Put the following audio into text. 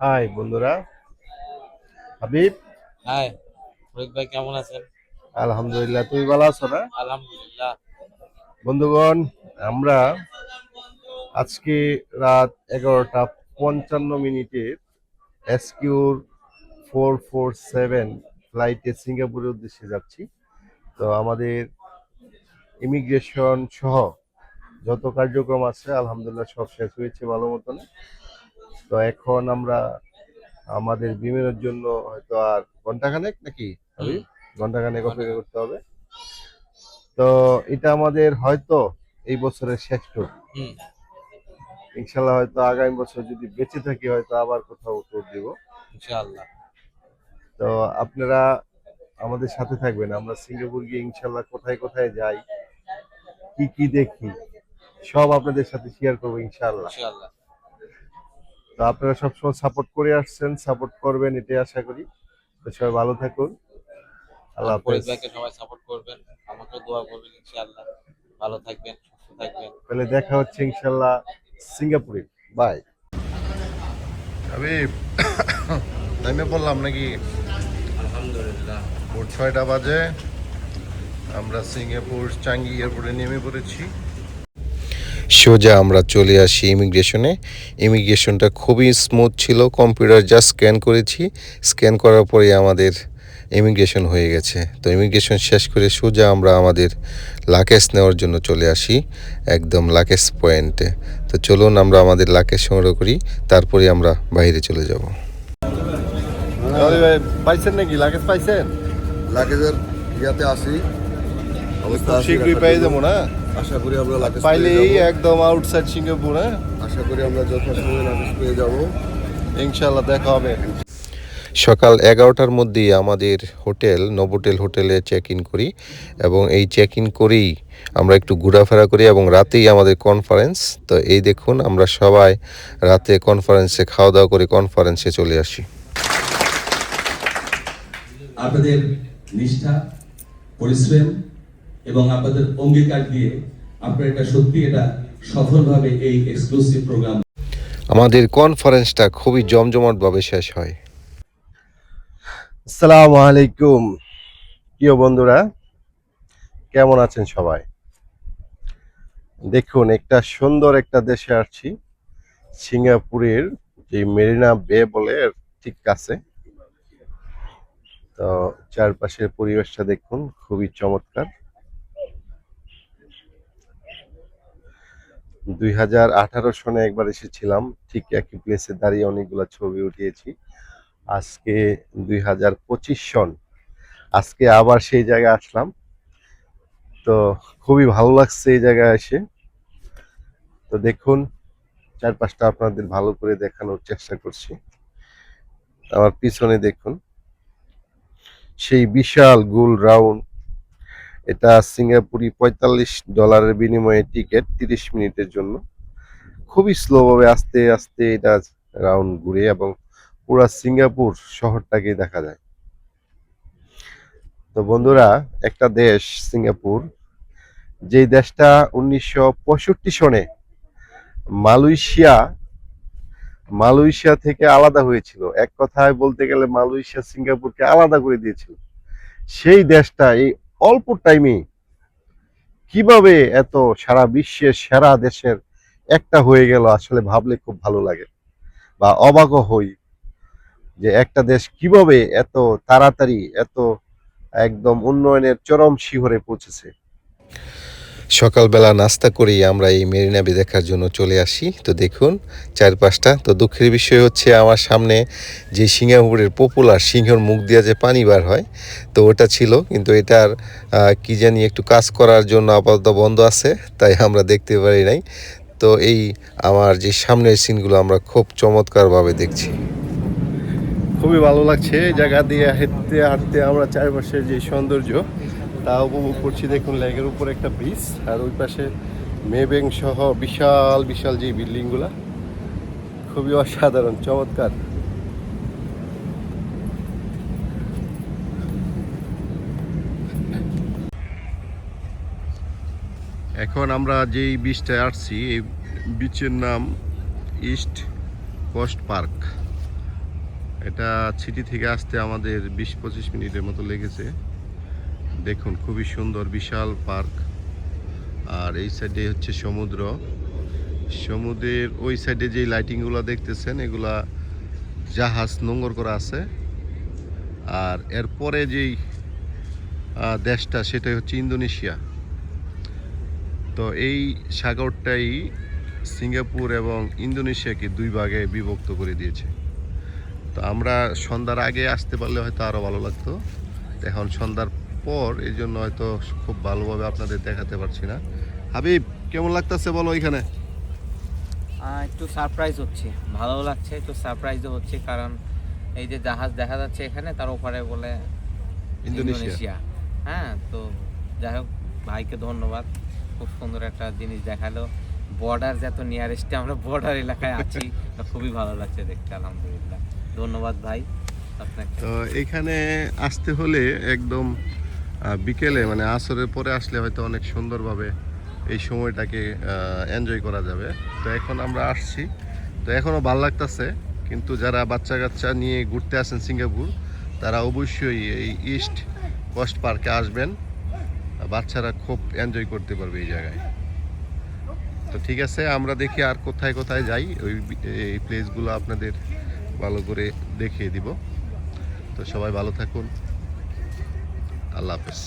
High বন্ধুরা। Habib? High Farid ভাই কেমন আছেন? আলহামদুলিল্লাহ তুমি ভালো আছো না? আলহামদুলিল্লাহ। বন্ধুগণ আমরা আজকে রাত এগারোটা পঞ্চান্ন মিনিটে এসকিউর ফোর ফোর সেভেন ফ্লাইটে সিঙ্গাপুরের উদ্দেশ্যে যাচ্ছি। তো আমাদের ইমিগ্রেশন সহ যত কার্যক্রম আছে আলহামদুলিল্লাহ সব শেষ হয়েছে ভালো মতন। তো এখন আমরা আমাদের বিমানের জন্য হয়তো আর ঘন্টাখানেক নাকি? ঘন্টাখানেক অপেক্ষা করতে হবে। তো এটা আমাদের হয়তো এই বছরের শেষ ট্যুর ইনশাল্লাহ হয়তো আগামী বছর যদি বেঁচে থাকি হয়তো আবার কোথাও ট্যুর দিব। ইনশাল্লাহ তো আপনারা আমাদের সাথে থাকবেন। আমরা সিঙ্গাপুর গিয়ে ইনশাল্লাহ কোথায় কোথায় যাই কি কি দেখি সব আপনাদের সাথে শেয়ার করব ইনশাল্লাহ তো আপনারা সবসময় সাপোর্ট করে আসছেন সাপোর্ট করবেন এটাই আশা করি। তো সবাই ভালো থাকুন। আল্লাহ ফরিদ হাফেজ। ভাইকে সবাই সাপোর্ট করবেন। আমাকে দোয়া করবেন ইনশাআল্লাহ। ভালো থাকবেন সুস্থ থাকবেন। তাহলে দেখা হচ্ছে ইনশাল্লাহ সিঙ্গাপুরে। বাই আমি নেমে পড়লাম নাকি? আলহামদুলিল্লাহ। ভোর ছয়টা বাজে। আমরা সিঙ্গাপুর চাঙ্গি এয়ারপোর্টে নেমে পড়েছি। সোজা আমরা চলে আসি ইমিগ্রেশনে। ইমিগ্রেশনটা খুবই স্মুথ ছিল কম্পিউটার জাস্ট স্ক্যান করেছি। স্ক্যান করার পরে আমাদের ইমিগ্রেশন হয়ে গেছে। তো ইমিগ্রেশন শেষ করে সোজা আমরা আমাদের লাকেশ নেওয়ার জন্য চলে আসি একদম লাকেশ পয়েন্টে তো চলুন আমরা আমাদের লাকেশ সংগ্রহ করি তারপরে আমরা বাইরে চলে যাব। আরে পাইছেন নাকি? লাগেজ পাইছেন? লাগেজের ইয়াতে আসি। অবস্থা শীঘ্রই পেয়ে যাব না? আশা করি আমরা পাইলেই। একদম আউটসাইড সিঙ্গাপুর হ্যাঁ? আশা করি আমরা যথাসময়ে লাগেজ পেয়ে যাব। ইনশাল্লাহ দেখা হবে। সকাল এগারোটার মধ্যেই আমাদের হোটেল নোভোটেল হোটেলে চেক ইন করি এবং এই চেক ইন করেই আমরা একটু ঘোরাফেরা করি এবং রাতেই আমাদের কনফারেন্স তো এই দেখুন আমরা সবাই রাতে কনফারেন্সে খাওয়া দাওয়া করে কনফারেন্সে চলে আসি। আপনাদের নিষ্ঠা পরিশ্রম এবং আপনাদের অঙ্গীকার দিয়ে আপনারা এটা সত্যি এটা সফলভাবে এই এক্সক্লুসিভ প্রোগ্রাম আমাদের কনফারেন্সটা খুবই জমজমাটভাবে শেষ হয়। আসসালামু আলাইকুম। প্রিয় বন্ধুরা কেমন আছেন সবাই? দেখুন একটা সুন্দর একটা দেশে আসছি। সিঙ্গাপুরের যে মেরিনা বে বলে ঠিক কাছে। তো চারপাশের পরিবেশটা দেখুন খুবই চমৎকার। দুই হাজার আঠারো সনে একবার এসেছিলাম, ঠিক একই প্লেসে দাঁড়িয়ে অনেকগুলো ছবি উঠিয়েছি। আজকে দুই হাজার পঁচিশ সন। আজকে আবার সেই জায়গায় আসলাম। তো খুবই ভালো লাগছে এই জায়গায় এসে। তো দেখুন, চারপাশটা আপনাদের ভালো করে দেখানোর চেষ্টা করছি। আমার পিছনে দেখুন, সেই বিশাল গোল রাউন্ড এটা সিঙ্গাপুরি পঁয়তাল্লিশ ডলারের বিনিময়ে টিকিট তিরিশ মিনিটের জন্য। খুবই স্লোভাবে আস্তে আস্তে এটা রাউন্ড ঘুরে এবং পুরা সিঙ্গাপুর শহরটাকে দেখা যায়। তো বন্ধুরা, একটা দেশ সিঙ্গাপুর, যেই দেশটা উনিশশো পঁয়ষট্টি সনে মালয়েশিয়া মালয়েশিয়া থেকে আলাদা হয়েছিল। এক কথায় বলতে গেলে মালয়েশিয়া সিঙ্গাপুরকে আলাদা করে দিয়েছিল। সেই দেশটা এই অল্প টাইমে কীভাবে এত সারা বিশ্বের সেরা দেশের একটা হয়ে গেল আসলে ভাবলে খুব ভালো লাগে বা অবাক হই যে একটা দেশ কীভাবে এত তাড়াতাড়ি, এত একদম উন্নয়নের চরম শিহরে পৌঁছেছে। সকালবেলা নাস্তা করেই আমরা এই মেরিনা বে দেখার জন্য চলে আসি। তো দেখুন, চারপাশটা। তো দুঃখের বিষয় হচ্ছে আমার সামনে যে সিঙ্গাপুরের পপুলার সিংহর মুখ দিয়ে যে পানি বার হয়, তো ওটা ছিল। কিন্তু এটার কি জানি একটু কাজ করার জন্য আপাতত বন্ধ আছে, তাই আমরা দেখতে পারি নাই। তো এই আমার যে সামনের সিনগুলো আমরা খুব চমৎকারভাবে দেখছি। খুবই ভালো লাগছে জায়গা দিয়ে হেঁটতে, হাঁটতে, আমরা চারপাশের যে সৌন্দর্য। তা উপভোগ করছি। দেখুন, লেগের উপর একটা ব্রিজ আর ওই পাশে মেবেং সহ বিশাল বিশাল যে বিল্ডিংগুলা খুবই অসাধারণ, চমৎকার। এখন আমরা যেই বিচটায় আসছি, এই বিচের নাম ইস্ট কোস্ট পার্ক এটা সিটি থেকে আসতে আমাদের বিশ পঁচিশ মিনিটের মতো লেগেছে। দেখুন, খুবই সুন্দর, বিশাল পার্ক। আর এই সাইডে হচ্ছে সমুদ্র। সমুদ্রের ওই সাইডে যে লাইটিংগুলো দেখতেছেন, এগুলা জাহাজ নোঙ্গর করা আছে। আর এরপরে যেই দেশটা সেটা হচ্ছে ইন্দোনেশিয়া। তো এই সাগরটাই সিঙ্গাপুর এবং ইন্দোনেশিয়াকে দুই ভাগে বিভক্ত করে দিয়েছে। তো আমরা সন্ধ্যার আগে আসতে পারলে হয়তো আরও ভালো লাগতো। এখন সন্ধ্যার পর এই জন্য হয়তো খুব ভালোভাবে আপনাদের দেখাতে পারছি না। হাবিব কেমন লাগতেছে বলো এখানে? একটু সারপ্রাইজ হচ্ছে। ভালো লাগছে একটু সারপ্রাইজও হচ্ছে কারণ এই যে জাহাজ দেখা যাচ্ছে এখানে তার ওপারে বলে ইন্দোনেশিয়া। হ্যাঁ তো যাই হোক ভাইকে ধন্যবাদ। খুব সুন্দর একটা জিনিস দেখাল। বর্ডার যত নিয়ারেস্টে আমরা বর্ডার এলাকায় আছি তা খুবই ভালো লাগছে দেখতে আলহামদুলিল্লাহ। ধন্যবাদ ভাই আপনাকে। তো এখানে আসতে হলে একদম বিকেলে মানে আসরের পরে আসলে হয়তো অনেক সুন্দরভাবে এই সময়টাকে এনজয় করা যাবে। তো এখন আমরা আসছি। তো এখনও ভালো লাগতেছে, কিন্তু যারা বাচ্চা কাচ্চা নিয়ে ঘুরতে আসেন সিঙ্গাপুর, তারা অবশ্যই এই ইস্ট কোস্ট পার্কে আসবেন। বাচ্চারা খুব এনজয় করতে পারবে এই জায়গায়। তো ঠিক আছে, আমরা দেখি আর কোথায় কোথায় যাই। ওই এই প্লেসগুলো আপনাদের ভালো করে দেখিয়ে দিব। তো সবাই ভালো থাকুন। আল্লাহ হাফেজ